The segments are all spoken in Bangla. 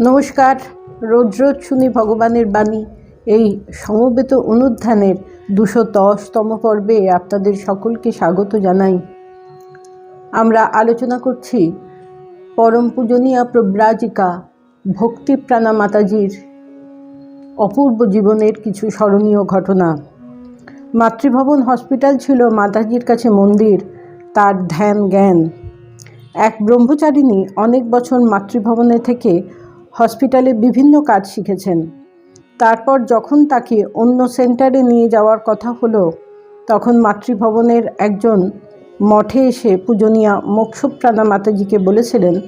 নমস্কার। রোজ রোজ শুনি ভগবানের বাণী। এই সমবেত অনুধ্যানের দুশো দশতম পর্বে আপনাদের সকলকে স্বাগত জানাই। আমরা আলোচনা করছি পরম পূজনীয়া প্রব্রাজিকা ভক্তিপ্রাণা মাতাজির অপূর্ব জীবনের কিছু স্মরণীয় ঘটনা। মাতৃভবন হসপিটাল ছিল মাতাজির কাছে মন্দির, তার ধ্যান জ্ঞান। এক ব্রহ্মচারিণী অনেক বছর মাতৃভবনে থেকে হসপিটালে বিভিন্ন কাজ শিখেছেন। তারপর যখন তাকে অন্য সেন্টারে নিয়ে যাওয়ার কথা হলো, তখন মাতৃভবনের একজন মঠে এসে পূজনীয়া মোক্ষপ্রাণা মাতাজিকে বলেছিলেন,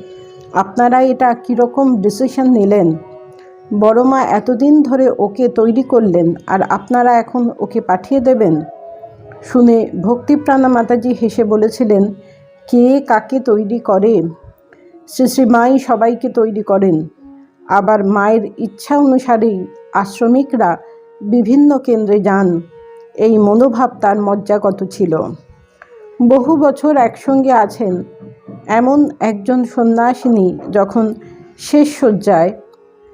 আপনারা এটা কীরকম ডিসিশন নিলেন? বড় মা এতদিন ধরে ওকে তৈরি করলেন আর আপনারা এখন ওকে পাঠিয়ে দেবেন? শুনে ভক্তিপ্রাণা মাতাজি হেসে বলেছিলেন, কে কাকে তৈরি করে? শ্রী শ্রী মাই সবাইকে তৈরি করেন। আবার মায়ের ইচ্ছা অনুসারেই আশ্রমিকরা বিভিন্ন কেন্দ্রে যান। এই মনোভাব তার মজ্জাগত ছিল। বহু বছর একসঙ্গে আছেন এমন একজন সন্ন্যাসিনী যখন শেষ শয্যায়,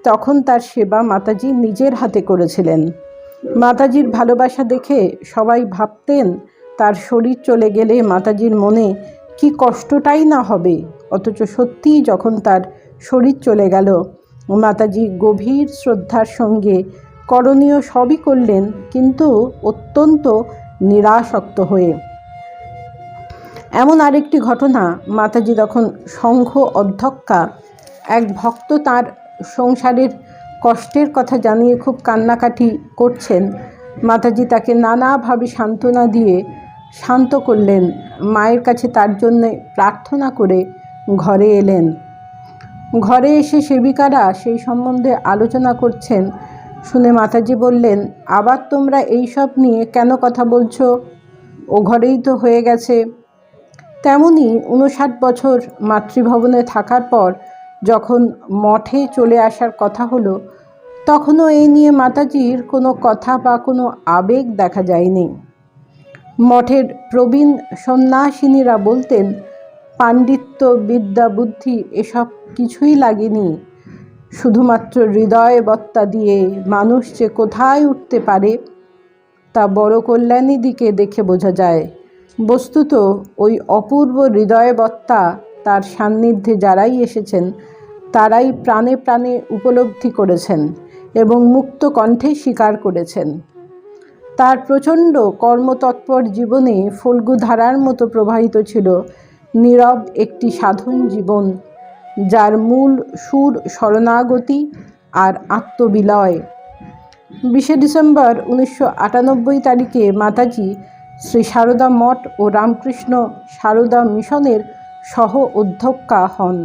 তখন তার সেবা মাতাজি নিজের হাতে করেছিলেন। মাতাজির ভালোবাসা দেখে সবাই ভাবতেন, তার শরীর চলে গেলে মাতাজির মনে কি কষ্টটাই না হবে, অথচ সত্যিই যখন তার শরীর চলে গেল মাতাজি গভীর শ্রদ্ধার সঙ্গে করণীয় সবই করলেন, কিন্তু অত্যন্ত নিরাসক্ত হয়ে। এমন আরেকটি ঘটনা মাতাজি তখন সংঘ অধ্যক্ষা, এক ভক্ত তার সংসারের কষ্টের কথা জানিয়ে খুব কান্নাকাটি করছেন। মাতাজি তাকে নানাভাবে সান্ত্বনা দিয়ে শান্ত করলেন। মায়ের কাছে তার জন্যে প্রার্থনা করে ঘরে এলেন। ঘরে এসে সেবিকারা সেই সম্বন্ধে আলোচনা করছেন। শুনে মাতাজি বললেন, আবার তোমরা এই সব নিয়ে কেন কথা বলছো? ও ঘরেই তো হয়ে গেছে। তেমনি উনষাট বছর মাতৃভবনে থাকার পর যখন মঠে চলে আসার কথা হলো, তখনও এই নিয়ে মাতাজির কোনো কথা বা কোনো আবেগ দেখা যায়নি। মঠের প্রবীণ সন্ন্যাসিনীরা বলতেন পাণ্ডিত্য বিদ্যা বুদ্ধি এসব কিছুই লাগেনি। শুধুমাত্র হৃদয় বত্তা দিয়ে মানুষ যে কোথায় উঠতে পারে, তা বড় কল্যাণী দিকে দেখে বোঝা যায়। বস্তুত ওই অপূর্ব হৃদয়বত্তা তার সান্নিধ্যে যারাই এসেছেন, তারাই প্রাণে প্রাণে উপলব্ধি করেছেন এবং মুক্ত কণ্ঠে স্বীকার করেছেন। তার প্রচণ্ড কর্মতৎপর জীবনে ফল্গুধারার মতো প্রবাহিত ছিল নীরব একটি সাধন জীবন, যার মূল সুর শরণাগতি আর আত্মবিলয়। বিশে ডিসেম্বর উনিশশো আটানব্বই তারিখে মাতাজি শ্রী সারদা মঠ ও রামকৃষ্ণ সারদা মিশনের সহ অধ্যক্ষা হন।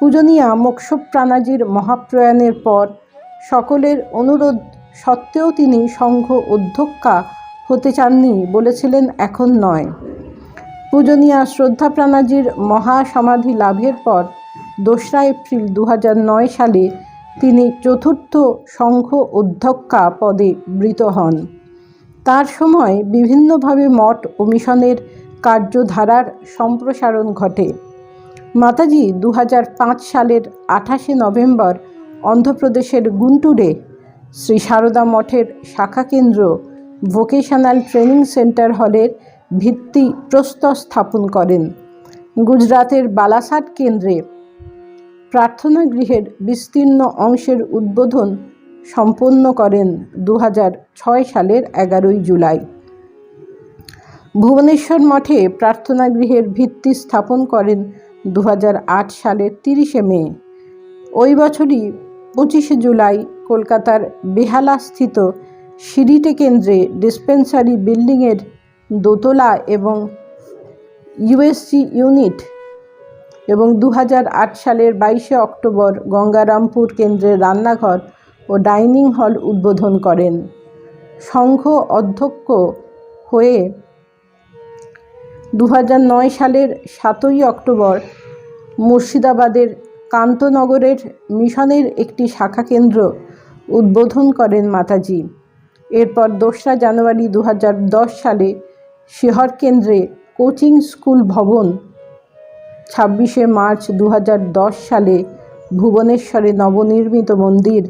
পূজনীয়া মোক্ষপ্রাণাজির মহাপ্রয়াণের পর সকলের অনুরোধ সত্ত্বেও তিনি সংঘ অধ্যক্ষা হতে চাননি বলেছিলেন এখন নয়। পূজনীয়া শ্রদ্ধা প্রাণাজির মহাসমাধি লাভের পর দোসরা এপ্রিল দু সালে তিনি চতুর্থ সংঘ অধ্যক্ষা পদে বৃত হন। তার সময় বিভিন্নভাবে মঠ ও মিশনের কার্যধারার সম্প্রসারণ ঘটে। মাতাজি দু হাজার পাঁচ সালের আঠাশে নভেম্বর অন্ধ্রপ্রদেশের গুন্টুরে শ্রী সারদা মঠের শাখা কেন্দ্র ভোকেশনাল ট্রেনিং সেন্টার হলের ভিত্তি প্রস্তর স্থাপন করেন। গুজরাতের বালাসাট কেন্দ্রে প্রার্থনা গৃহের বিস্তীর্ণ অংশের উদ্বোধন সম্পন্ন করেন দু সালের এগারোই জুলাই। ভুবনেশ্বর মঠে প্রার্থনা গৃহের ভিত্তি স্থাপন করেন দু হাজার আট সালের তিরিশে মে। ওই বছরই পঁচিশে জুলাই কলকাতার বেহালাস্থিত সিরিটে কেন্দ্রে ডিসপেন্সারি বিল্ডিংয়ের দোতলা এবং ইউএসসি ইউনিট এবং দু হাজার আট সালের বাইশে অক্টোবর গঙ্গারামপুর কেন্দ্রের রান্নাঘর ও ডাইনিং হল উদ্বোধন করেন। সংঘ অধ্যক্ষ হয়ে দু হাজার নয় সালের সাতই অক্টোবর মুর্শিদাবাদের কান্তনগরের মিশনের একটি শাখা কেন্দ্র উদ্বোধন করেন মাতাজি। এরপর দোসরা জানুয়ারি দু হাজার দশ সালে শিহর কেন্দ্রে কোচিং স্কুল ভবন। ছাব্বিশে মার্চ দু হাজার দশ সালে ভুবনেশ্বরে নবনির্মিত মন্দির।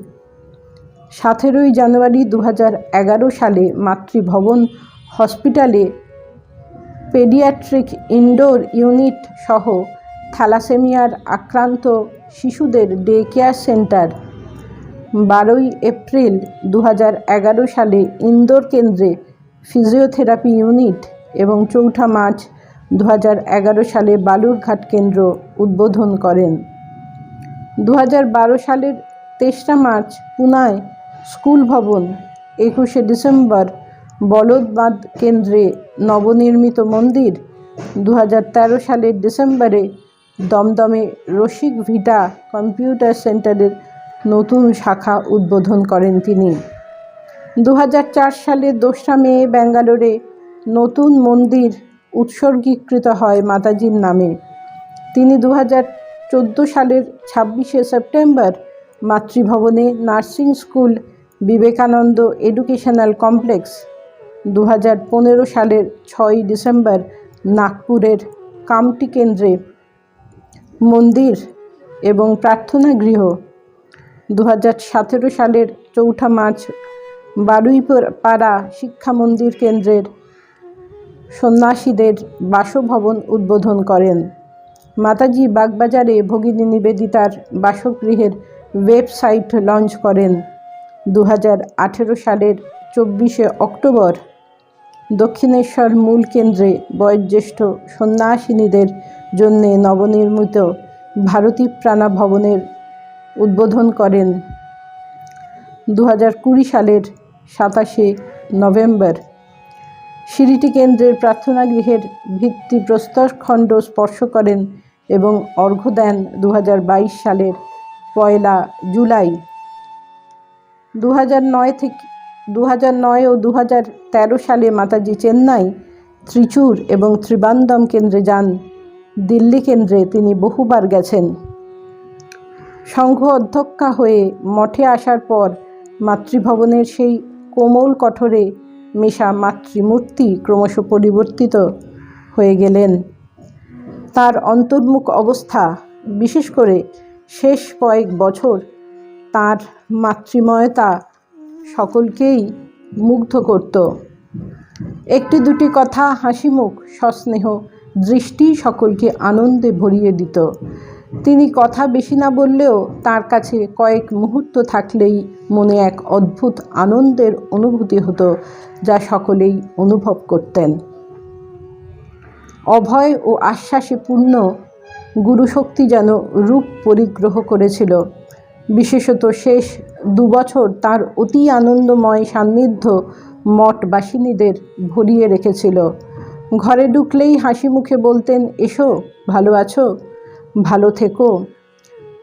সতেরোই জানুয়ারি দু সালে মাতৃভবন হসপিটালে পেডিয়াট্রিক ইনডোর ইউনিট সহ থ্যালাসেমিয়ার আক্রান্ত শিশুদের ডে কেয়ার সেন্টার। বারোই এপ্রিল দু সালে ইন্দোর কেন্দ্রে ফিজিওথেরাপি ইউনিট এবং চৌঠা মার্চ দু সালে বালুরঘাট কেন্দ্র উদ্বোধন করেন। দু সালের তেসরা মার্চ পুনায় স্কুল ভবন, একুশে ডিসেম্বর বলদবাদ কেন্দ্রে নবনির্মিত মন্দির দু সালের ডিসেম্বরে দমদমে রসিক ভিটা কম্পিউটার সেন্টারের নতুন শাখা উদ্বোধন করেন তিনি। দু সালের দোসরা মে, ব্যাঙ্গালোরে নতুন মন্দির উৎসর্গীকৃত হয় মাতাজির নামে। তিনি দু চোদ্দ সালের ছাব্বিশে September মাতৃভবনে nursing school Vivekananda educational complex দু পনেরো সালের ছয়ই ডিসেম্বর নাগপুরের কামটি কেন্দ্রে মন্দির এবং প্রার্থনা গৃহ দু সালের চৌঠা মার্চ বারুইপাড়া শিক্ষা মন্দির কেন্দ্রের সন্ন্যাসীদের বাসভবন উদ্বোধন করেন। মাতাজি বাগবাজারে ভগিনী নিবেদিতার বাসগৃহের ওয়েবসাইট লঞ্চ করেন। দু হাজার আঠেরো সালের চব্বিশে অক্টোবর দক্ষিণেশ্বর মূল কেন্দ্রে বয়োজ্যেষ্ঠ সন্ন্যাসিনীদের জন্যে নবনির্মিত ভারতী প্রাণা ভবনের উদ্বোধন করেন। দু সালের সাতাশে নভেম্বর। সিরিটি কেন্দ্রের প্রার্থনা গৃহের ভিত্তিপ্রস্তর খণ্ড স্পর্শ করেন এবং অর্ঘ্য দেন দু হাজার বাইশ সালের পয়লা জুলাই। দু থেকে দু ও দু সালে মাতাজি চেন্নাই, ত্রিচুর এবং ত্রিবান্দম কেন্দ্রে যান। দিল্লি কেন্দ্রে তিনি বহুবার গেছেন। সংঘ অধ্যক্ষা হয়ে মঠে আসার পর মাতৃভবনের সেই কোমল কঠোরে মেশা মাতৃমূর্তি ক্রমশ পরিবর্তিত হয়ে গেলেন। তার অন্তর্মুখ অবস্থা, বিশেষ করে শেষ কয়েক বছর, তার মাতৃময়তা সকলকেই মুগ্ধ করত। একটি দুটি কথা হাসিমুখ সস্নেহ দৃষ্টি সকলকে আনন্দে ভরিয়ে দিত। তিনি কথা বেশি না বললেও তার কাছে কয়েক মুহূর্ত থাকলেই মনে এক অদ্ভুত আনন্দের অনুভূতি হতো যা সকলেই অনুভব করতেন। অভয় ও আশ্বাসে পূর্ণ, গুরুশক্তি যেন রূপ পরিগ্রহ করেছিল। বিশেষত শেষ দুবছর তার অতি আনন্দময় সান্নিধ্য মঠবাসিনীদের ভরিয়ে রেখেছিল। ঘরে ঢুকলেই হাসি মুখে বলতেন, এসো, ভালো আছো? ভালো থেকো।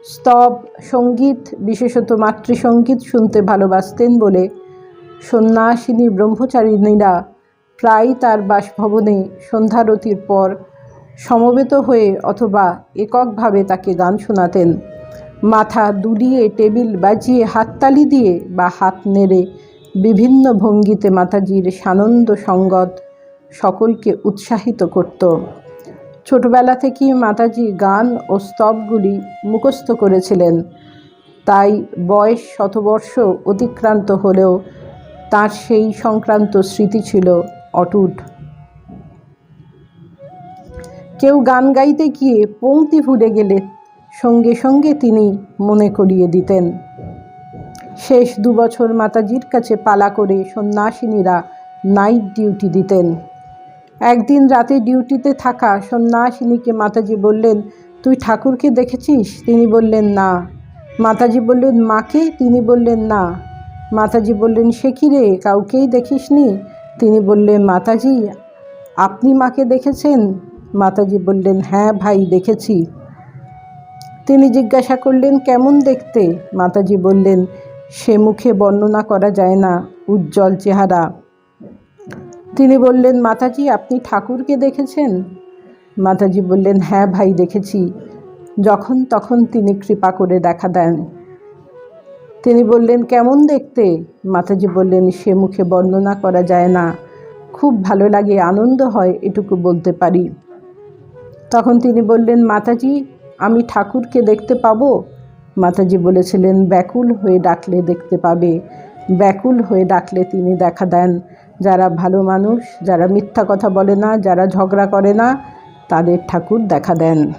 স্তব সংগীত, বিশেষত মাতৃসঙ্গীত শুনতে ভালোবাসতেন বলে সন্ন্যাসিনী ব্রহ্মচারিণীরা প্রায় তার বাসভবনে সন্ধ্যারতির পর সমবেত হয়ে অথবা এককভাবে তাকে গান শোনাতেন। মাথা দুলিয়ে, টেবিল বাজিয়ে, হাততালি দিয়ে বা হাত নেড়ে বিভিন্ন ভঙ্গিতে মাতাজির সানন্দ সঙ্গত সকলকে উৎসাহিত করত। ছোটবেলা থেকেই মাতাজি গান ও স্তবগুলি মুখস্থ করেছিলেন। তাই বয়স শতবর্ষ অতিক্রান্ত হলেও তার সেই সংক্রান্ত স্মৃতি ছিল অটুট। কেউ গান গাইতে গিয়ে পংক্তি ভুলে গেলে সঙ্গে সঙ্গে তিনি মনে করিয়ে দিতেন। শেষ দুবছর মাতাজির কাছে পালা করে সন্ন্যাসিনীরা নাইট ডিউটি দিতেন। একদিন রাতে ডিউটিতে থাকা সন্ন্যাসিনীকে মাতাজি বললেন, তুই ঠাকুরকে দেখেছিস? তিনি বললেন, না। মাতাজি বললেন, মাকে? তিনি বললেন, না। মাতাজি বললেন, সে রে? কাউকেই দেখিসনি? তিনি বললেন, মাতাজি, আপনি মাকে দেখেছেন? মাতাজি বললেন হ্যাঁ ভাই, দেখেছি। তিনি জিজ্ঞাসা করলেন, কেমন দেখতে? মাতাজি বললেন, সে মুখে বর্ণনা করা যায় না, উজ্জ্বল চেহারা। তিনি বললেন, মাতাজি, আপনি ঠাকুরকে দেখেছেন? মাতাজি বললেন হ্যাঁ ভাই, দেখেছি। যখন তখন তিনি কৃপা করে দেখা দেন। তিনি বললেন, কেমন দেখতে? মাতাজি বললেন, সে মুখে বর্ণনা করা যায় না। খুব ভালো লাগে, আনন্দ হয়, এটুকু বলতে পারি। তখন তিনি বললেন, মাতাজি, আমি ঠাকুরকে দেখতে পাবো? মাতাজি বলেছিলেন, ব্যাকুল হয়ে ডাকলে দেখতে পাবে। ব্যাকুল হয়ে ডাকলে তিনি দেখা দেন। যারা ভালো মানুষ, যারা মিথ্যা কথা বলে না, যারা ঝগড়া করে না, তাদের ঠাকুর দেখা দেন।